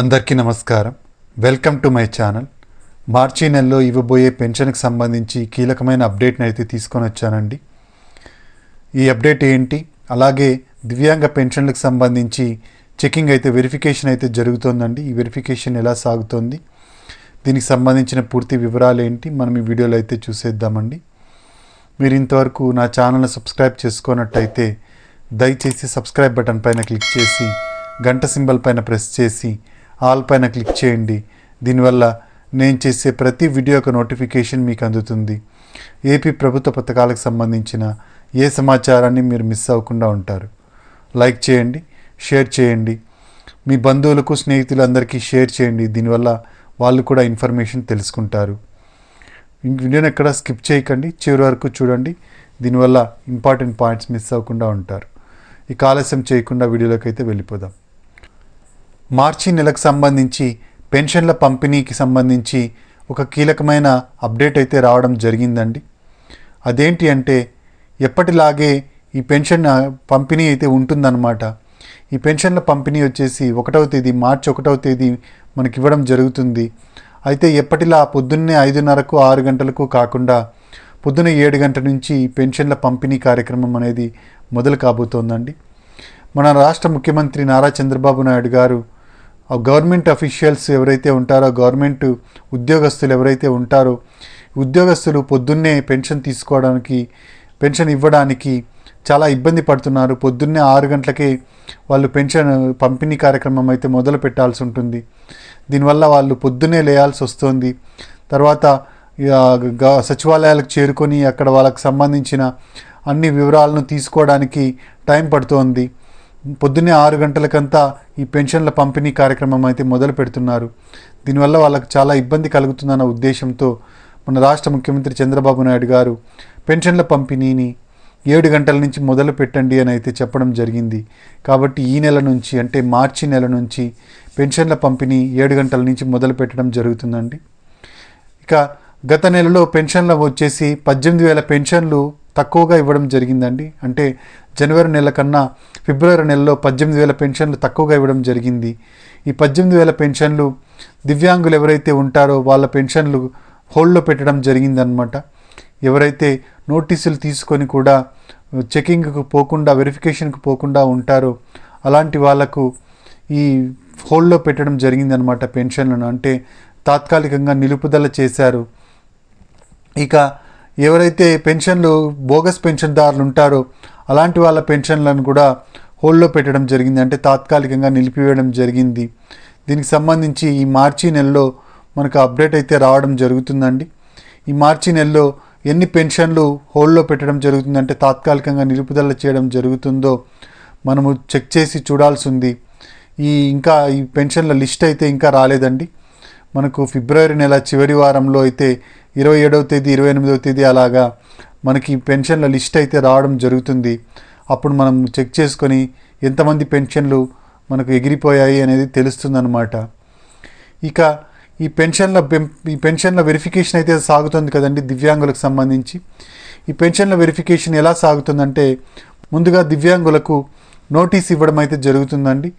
అందరికీ నమస్కారం. Welcome to my channel. మార్చి నెలలో ఇవ్వబోయే పెన్షన్కి సంబంధించి కీలకమైన అప్డేట్ని అయితే తీసుకొని వచ్చానండి. ఈ అప్డేట్ ఏంటి? అలాగే దివ్యాంగ పెన్షన్లకు సంబంధించి చెకింగ్ అయితే వెరిఫికేషన్ అయితే జరుగుతోందండి. ఈ వెరిఫికేషన్ ఎలా సాగుతోంది? దీనికి సంబంధించిన పూర్తి వివరాలు ఏంటి? మనం ఈ వీడియోలో అయితే చూసేద్దామండి. మీరు ఇంతవరకు నా ఛానల్ని సబ్స్క్రైబ్ చేసుకున్నట్టయితే దయచేసి సబ్స్క్రైబ్ బటన్ పైన క్లిక్ చేసి గంట సింబల్ పైన ప్రెస్ చేసి ఆల్ పైన క్లిక్ చేయండి. దీనివల్ల నేను చేసే ప్రతి వీడియో యొక్క నోటిఫికేషన్ మీకు అందుతుంది. ఏపీ ప్రభుత్వ పథకాలకు సంబంధించిన ఏ సమాచారాన్ని మీరు మిస్ అవ్వకుండా ఉంటారు. లైక్ చేయండి షేర్ చేయండి. మీ బంధువులకు స్నేహితులందరికీ షేర్ చేయండి. దీనివల్ల వాళ్ళు కూడా ఇన్ఫర్మేషన్ తెలుసుకుంటారు. వీడియోని ఎక్కడ స్కిప్ చేయకండి. చివరి వరకు చూడండి. దీనివల్ల ఇంపార్టెంట్ పాయింట్స్ మిస్ అవ్వకుండా ఉంటారు. ఇక ఆలస్యం చేయకుండా వీడియోలోకి అయితే వెళ్ళిపోదాం. మార్చి నెలకు సంబంధించి పెన్షన్ల పంపిణీకి సంబంధించి ఒక కీలకమైన అప్డేట్ అయితే రావడం జరిగిందండి. అదేంటి అంటే ఎప్పటిలాగే ఈ పెన్షన్ పంపిణీ అయితే ఉంటుందన్నమాట. ఈ పెన్షన్ల పంపిణీ వచ్చేసి ఒకటవ తేదీ మార్చి ఒకటవ తేదీ మనకి ఇవ్వడం జరుగుతుంది. అయితే ఎప్పటిలా పొద్దున్నే ఐదున్నరకు ఆరు గంటలకు కాకుండా పొద్దున్న ఏడు గంటల నుంచి ఈ పెన్షన్ల పంపిణీ కార్యక్రమం అనేది మొదలు కాబోతోందండి. మన రాష్ట్ర ముఖ్యమంత్రి నారా చంద్రబాబు నాయుడు గారు గవర్నమెంట్ అఫీషియల్స్ ఎవరైతే ఉంటారో గవర్నమెంట్ ఉద్యోగస్తులు ఎవరైతే ఉంటారో ఉద్యోగస్తులు పొద్దున్నే పెన్షన్ తీసుకోవడానికి పెన్షన్ ఇవ్వడానికి చాలా ఇబ్బంది పడుతున్నారు. పొద్దున్నే ఆరు గంటలకే వాళ్ళు పెన్షన్ పంపిణీ కార్యక్రమం అయితే మొదలు పెట్టాల్సి ఉంటుంది. దీనివల్ల వాళ్ళు పొద్దున్నే లేయాల్సి వస్తుంది. తర్వాత గ- సచివాలయాలకు చేరుకొని అక్కడ వాళ్ళకి సంబంధించిన అన్ని వివరాలను తీసుకోవడానికి టైం పడుతోంది. పొద్దున్నే ఆరు గంటలకంతా ఈ పెన్షన్ల పంపిణీ కార్యక్రమం అయితే మొదలు పెడుతున్నారు. దీనివల్ల వాళ్ళకి చాలా ఇబ్బంది కలుగుతుందన్న ఉద్దేశంతో మన రాష్ట్ర ముఖ్యమంత్రి చంద్రబాబు నాయుడు గారు పెన్షన్ల పంపిణీని ఏడు గంటల నుంచి మొదలు పెట్టండి అని అయితే చెప్పడం జరిగింది. కాబట్టి ఈ నెల నుంచి అంటే మార్చి నెల నుంచి పెన్షన్ల పంపిణీ ఏడు గంటల నుంచి మొదలు పెట్టడం జరుగుతుందండి. ఇక గత నెలలో పెన్షన్లు వచ్చేసి పద్దెనిమిది వేల పెన్షన్లు తక్కువగా ఇవ్వడం జరిగిందండి. అంటే జనవరి నెల కన్నా ఫిబ్రవరి నెలలో పద్దెనిమిది వేల పెన్షన్లు తక్కువగా ఇవ్వడం జరిగింది. ఈ పద్దెనిమిది వేల పెన్షన్లు దివ్యాంగులు ఎవరైతే ఉంటారో వాళ్ళ పెన్షన్లు హోల్డ్లో పెట్టడం జరిగిందనమాట ఎవరైతే నోటీసులు తీసుకొని కూడా చెకింగ్కు పోకుండా వెరిఫికేషన్కు పోకుండా ఉంటారో అలాంటి వాళ్ళకు ఈ హోల్డ్లో పెట్టడం జరిగిందనమాట పెన్షన్లను. అంటే తాత్కాలికంగా నిలుపుదల చేశారు. ఇక ఎవరైతే పెన్షన్లు బోగస్ పెన్షన్దారులు ఉంటారో అలాంటి వాళ్ళ పెన్షన్లను కూడా హోల్డ్లో పెట్టడం జరిగింది. అంటే తాత్కాలికంగా నిలిపివేయడం జరిగింది. దీనికి సంబంధించి ఈ మార్చి నెలలో మనకు అప్డేట్ అయితే రావడం జరుగుతుందండి. ఈ మార్చి నెలలో ఎన్ని పెన్షన్లు హోల్డ్లో పెట్టడం జరుగుతుందంటే తాత్కాలికంగా నిలుపుదల చేయడం జరుగుతుందో మనము చెక్ చేసి చూడాల్సి ఉంది. ఈ ఇంకా ఈ పెన్షన్ల లిస్ట్ అయితే ఇంకా రాలేదండి. మనకు ఫిబ్రవరి నెల చివరి వారంలో అయితే ఇరవై ఏడవ తేదీ ఇరవై ఎనిమిదవ తేదీ అలాగా మనకి పెన్షన్ల లిస్ట్ అయితే రావడం జరుగుతుంది. అప్పుడు మనం చెక్ చేసుకొని ఎంతమంది పెన్షన్లు మనకు ఎగిరిపోయాయి అనేది తెలుస్తుందన్నమాట. ఇక ఈ పెన్షన్ల పెం- ఈ పెన్షన్ల వెరిఫికేషన్ అయితే సాగుతుంది కదండి దివ్యాంగులకు సంబంధించి. ఈ పెన్షన్ల వెరిఫికేషన్ ఎలా సాగుతుందంటే ముందుగా దివ్యాంగులకు నోటీస్ ఇవ్వడం అయితే జరుగుతుందండి.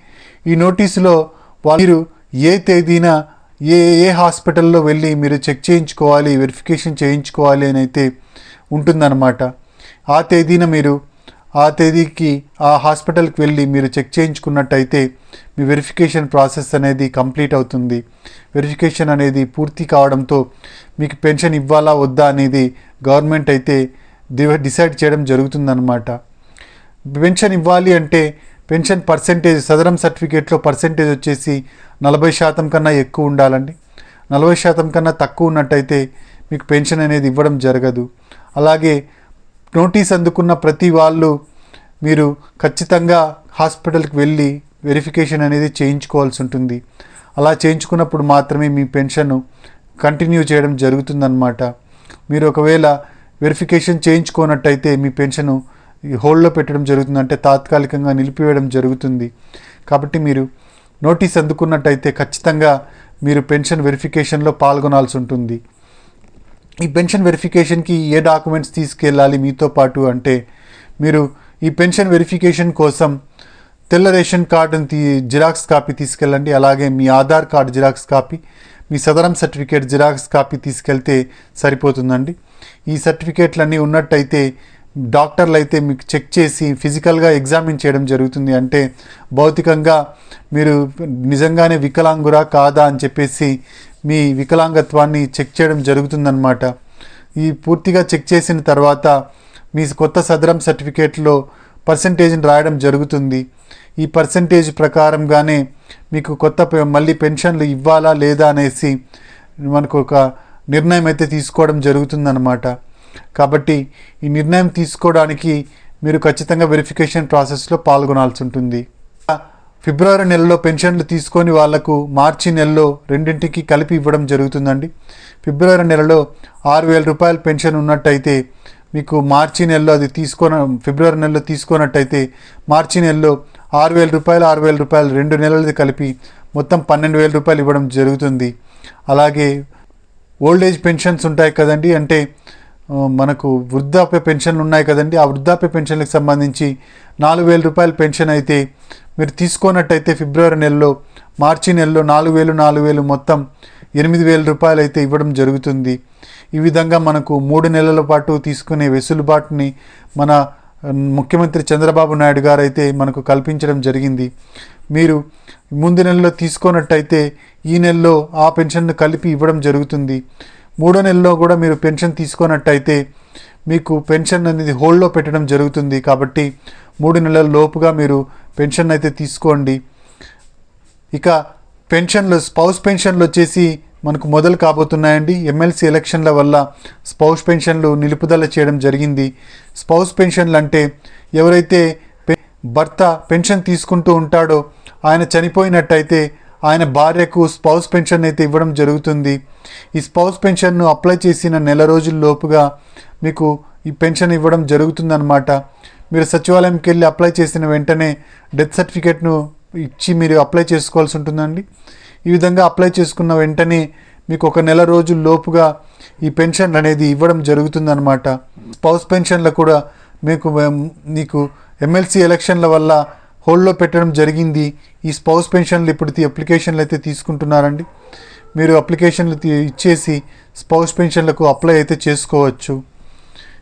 ఈ నోటీసులో వాళ్ళు ఏ తేదీన ఏ ఏ హాస్పిటల్లో వెళ్ళి మీరు చెక్ చేయించుకోవాలి వెరిఫికేషన్ చేయించుకోవాలి అని అయితే ఉంటుందన్నమాట. ఆ తేదీన మీరు ఆ తేదీకి ఆ హాస్పిటల్కి వెళ్ళి మీరు చెక్ చేయించుకున్నట్టయితే మీ వెరిఫికేషన్ ప్రాసెస్ అనేది కంప్లీట్ అవుతుంది. వెరిఫికేషన్ అనేది పూర్తి కావడంతో మీకు పెన్షన్ ఇవ్వాలా వద్దా అనేది గవర్నమెంట్ అయితే డిసైడ్ చేయడం జరుగుతుందన్నమాట. పెన్షన్ ఇవ్వాలి అంటే పెన్షన్ పర్సెంటేజ్ సదరం సర్టిఫికేట్లో పర్సెంటేజ్ వచ్చేసి నలభై శాతం కన్నా ఎక్కువ ఉండాలండి. నలభై శాతం కన్నా తక్కువ ఉన్నట్టయితే మీకు పెన్షన్ అనేది ఇవ్వడం జరగదు. అలాగే నోటీస్ అందుకున్న ప్రతి వాళ్ళు మీరు ఖచ్చితంగా హాస్పిటల్కి వెళ్ళి వెరిఫికేషన్ అనేది చేయించుకోవాల్సి ఉంటుంది. అలా చేయించుకున్నప్పుడు మాత్రమే మీ పెన్షన్ కంటిన్యూ చేయడం జరుగుతుందన్నమాట. మీరు ఒకవేళ వెరిఫికేషన్ చేయించుకోనట్టయితే మీ పెన్షన్ హోల్డ్లో పెట్టడం జరుగుతుంది. అంటే తాత్కాలికంగా నిలిపివేయడం జరుగుతుంది. కాబట్టి మీరు నోటీస్ అందుకున్నట్టయితే ఖచ్చితంగా మీరు పెన్షన్ వెరిఫికేషన్లో పాల్గొనాల్సి ఉంటుంది. ఈ పెన్షన్ వెరిఫికేషన్కి ఏ డాక్యుమెంట్స్ తీసుకెళ్ళాలి మీతో పాటు అంటే మీరు ఈ పెన్షన్ వెరిఫికేషన్ కోసం తెల్ల రేషన్ కార్డుని తీ జిరాక్స్ కాపీ తీసుకెళ్ళండి. అలాగే మీ ఆధార్ కార్డు జిరాక్స్ కాపీ మీ సదరం సర్టిఫికేట్ జిరాక్స్ కాపీ తీసుకెళ్తే సరిపోతుందండి. ఈ సర్టిఫికేట్లన్నీ ఉన్నట్టయితే డాక్టర్లు అయితే మీకు చెక్ చేసి ఫిజికల్గా ఎగ్జామిన్ చేయడం జరుగుతుంది అంటే భౌతికంగా మీరు నిజంగానే వికలాంగురా కాదా అని చెప్పేసి మీ వికలాంగత్వాన్ని చెక్ చేయడం జరుగుతుందన్నమాట. ఈ పూర్తిగా చెక్ చేసిన తర్వాత మీ కొత్త సదరం సర్టిఫికేట్లో పర్సంటేజ్ని రాయడం జరుగుతుంది. ఈ పర్సంటేజ్ ప్రకారంగానే మీకు కొత్త పె- మళ్ళీ పెన్షన్లు ఇవ్వాలా లేదా అనేసి మనకు ఒక నిర్ణయం అయితే తీసుకోవడం జరుగుతుందన్నమాట. కాబట్టి ఈ నిర్ణయం తీసుకోవడానికి మీరు ఖచ్చితంగా వెరిఫికేషన్ ప్రాసెస్లో పాల్గొనాల్సి ఉంటుంది. ఫిబ్రవరి నెలలో పెన్షన్లు తీసుకొని వాళ్ళకు మార్చి నెలలో రెండింటికి కలిపి ఇవ్వడం జరుగుతుందండి. ఫిబ్రవరి నెలలో ఆరు వేల రూపాయల పెన్షన్ ఉన్నట్టయితే మీకు మార్చి నెలలో అది తీసుకొని ఫిబ్రవరి నెలలో తీసుకున్నట్టయితే మార్చి నెలలో ఆరు వేల రూపాయలు ఆరు వేల రూపాయలు రెండు నెలలది కలిపి మొత్తం పన్నెండు వేల రూపాయలు ఇవ్వడం జరుగుతుంది. అలాగే ఓల్డ్ ఏజ్ పెన్షన్స్ ఉంటాయి కదండి అంటే మనకు వృద్ధాప్య పెన్షన్లు ఉన్నాయి కదండి. ఆ వృద్ధాప్య పెన్షన్లకు సంబంధించి నాలుగు వేల రూపాయల పెన్షన్ అయితే మీరు తీసుకున్నట్టయితే ఫిబ్రవరి నెలలో మార్చి నెలలో నాలుగు వేలు నాలుగు వేలు మొత్తం ఎనిమిది వేల రూపాయలు అయితే ఇవ్వడం జరుగుతుంది. ఈ విధంగా మనకు మూడు నెలల పాటు తీసుకునే వెసులుబాటుని మన ముఖ్యమంత్రి చంద్రబాబు నాయుడు గారు అయితే మనకు కల్పించడం జరిగింది. మీరు ముందు నెలలో తీసుకున్నట్టయితే ఈ నెలలో ఆ పెన్షన్ను కలిపి ఇవ్వడం జరుగుతుంది. మూడో నెలలో కూడా మీరు పెన్షన్ తీసుకున్నట్టయితే మీకు పెన్షన్ అనేది హోల్డ్లో పెట్టడం జరుగుతుంది కాబట్టి మూడు నెలల లోపుగా మీరు పెన్షన్ అయితే తీసుకోండి. ఇక పెన్షన్లు స్పౌస్ పెన్షన్లు వచ్చేసి మనకు మొదలు కాబోతున్నాయండి. ఎమ్మెల్సీ ఎలక్షన్ల వల్ల స్పౌస్ పెన్షన్లు నిలుపుదల చేయడం జరిగింది. స్పౌస్ పెన్షన్లు అంటే ఎవరైతే పె- భర్త పెన్షన్ తీసుకుంటూ ఉంటాడో ఆయన చనిపోయినట్టయితే ఆయన భార్యకు స్పౌస్ పెన్షన్ అయితే ఇవ్వడం జరుగుతుంది. ఈ స్పౌస్ పెన్షన్ను అప్లై చేసిన నెల రోజుల లోపుగా మీకు ఈ పెన్షన్ ఇవ్వడం జరుగుతుందన్నమాట. మీరు సచివాలయంకి వెళ్ళి అప్లై చేసిన వెంటనే డెత్ సర్టిఫికేట్ను ఇచ్చి మీరు అప్లై చేసుకోవాల్సి ఉంటుందండి. ఈ విధంగా అప్లై చేసుకున్న వెంటనే మీకు ఒక నెల రోజుల లోపుగా ఈ పెన్షన్ అనేది ఇవ్వడం జరుగుతుందన్నమాట. స్పౌస్ పెన్షన్లు కూడా మీకు మీకు ఎమ్మెల్సీ ఎలక్షన్ల వల్ల హోల్డ్లో పెట్టడం జరిగింది. ఈ స్పౌస్ పెన్షన్లు ఇప్పుడు తీ- అప్లికేషన్లు అయితే తీసుకుంటున్నారండి. మీరు అప్లికేషన్లు తీ- ఇచ్చేసి స్పౌస్ పెన్షన్లకు అప్లై అయితే చేసుకోవచ్చు.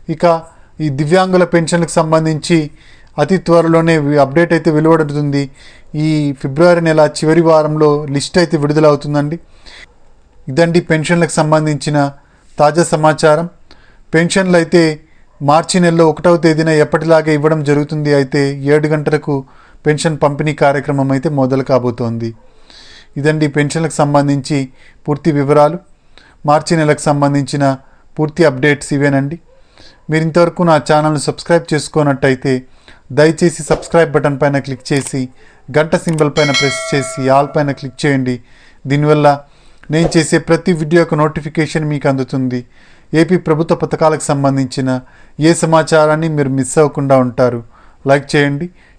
ఇక ఈ దివ్యాంగుల పెన్షన్లకు సంబంధించి అతి త్వరలోనే అప్డేట్ అయితే వెలువడుతుంది. ఈ ఫిబ్రవరి నెల చివరి వారంలో లిస్ట్ అయితే విడుదలవుతుందండి. ఇదండి పెన్షన్లకు సంబంధించిన తాజా సమాచారం. పెన్షన్లు అయితే మార్చి నెలలో ఒకటవ తేదీన ఎప్పటిలాగే ఇవ్వడం జరుగుతుంది. అయితే ఏడు గంటలకు పెన్షన్ పంపిణీ కార్యక్రమం అయితే మొదలు కాబోతోంది. ఇదండి పెన్షన్లకు సంబంధించి పూర్తి వివరాలు. మార్చి నెలకు సంబంధించిన పూర్తి అప్డేట్స్ ఇవేనండి. మీరు ఇంతవరకు నా ఛానల్ని సబ్స్క్రైబ్ చేసుకున్నట్టయితే దయచేసి సబ్స్క్రైబ్ బటన్ పైన క్లిక్ చేసి గంట సింబల్ పైన ప్రెస్ చేసి ఆల్ పైన క్లిక్ చేయండి. దీనివల్ల నేను చేసే ప్రతి వీడియో యొక్క నోటిఫికేషన్ మీకు అందుతుంది. ఏపీ ప్రభుత్వ పథకాలకు సంబంధించిన ఏ సమాచారాన్ని మీరు మిస్ అవ్వకుండా ఉంటారు. లైక్ చేయండి.